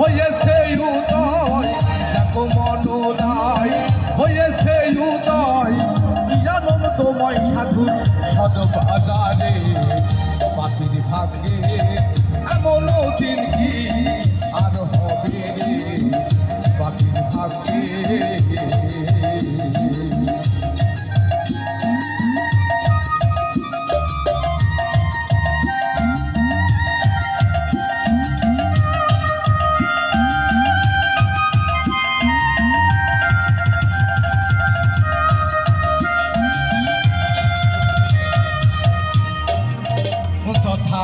হয়েছে উদয় দেখো মনোরায় হয়েছে উদয় কি আনন্দময় সাধু সদ বাজারে পাতির ভাগ্যে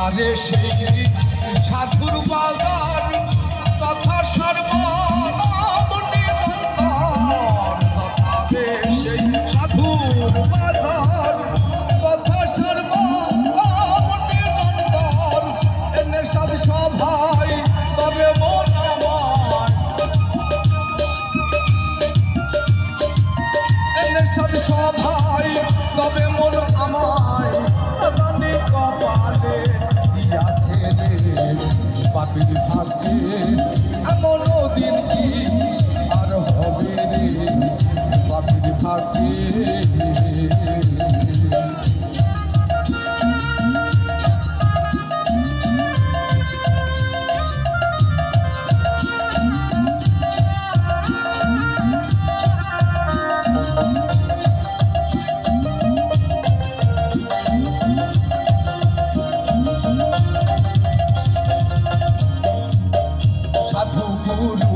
তথারে সেই সাধুর বাজার তথা সর্বনাম নিরন্তর রে পাপির ভাগ্যে এমন দিন কি আর হবে রে? পাপির ভাগ্যে সাধু গুরুর